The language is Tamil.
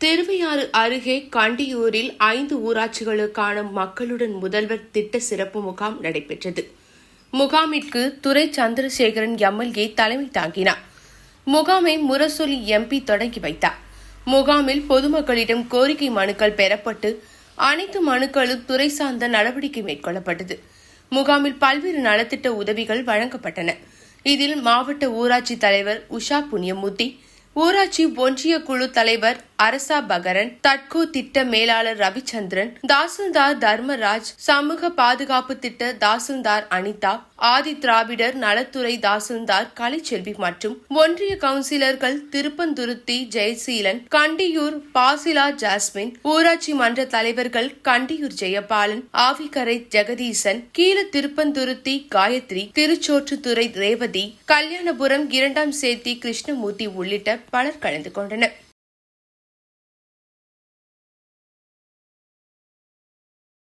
திருவையாறு அருகே கண்டியூரில் ஐந்து ஊராட்சிகளுக்கான மக்களுடன் முதல்வர் திட்ட சிறப்பு முகாம் நடைபெற்றது. முகாமிற்கு துரை சந்திரசேகரன் எம்எல்ஏ தலைமை தாங்கினார். முகாமை முரசொலி எம்பி தொடங்கி வைத்தார். முகாமில் பொதுமக்களிடம் கோரிக்கை மனுக்கள் பெறப்பட்டு அனைத்து மனுக்களும் துறை சார்ந்த நடவடிக்கை மேற்கொள்ளப்பட்டது. முகாமில் பல்வேறு நலத்திட்ட உதவிகள் வழங்கப்பட்டன. இதில் மாவட்ட ஊராட்சி தலைவர் உஷா புண்ணியமூர்த்தி ஊராட்சி ஒன்றிய குழு தலைவர் அரசா பகரன் தட்கோ திட்ட மேலாளர் ரவிச்சந்திரன் தாசில்தார் தர்மராஜ் சமூக பாதுகாப்பு திட்ட தாசில்தார் அனிதா ஆதி திராவிடர் நலத்துறை தாசில்தார் கலைச்செல்வி மற்றும் ஒன்றிய கவுன்சிலர்கள் திருப்பந்துருத்தி ஜெயசீலன் கண்டியூர் பாசிலா ஜாஸ்மின் ஊராட்சி மன்ற தலைவர்கள் கண்டியூர் ஜெயபாலன் ஆவிக்கரை ஜெகதீசன் கீழ திருப்பந்துருத்தி காயத்ரி திருச்சோற்றுத்துறை ரேவதி கல்யாணபுரம் இரண்டாம் சேத்தி கிருஷ்ணமூர்த்தி உள்ளிட்ட பலர் கலந்து கொண்டனர்.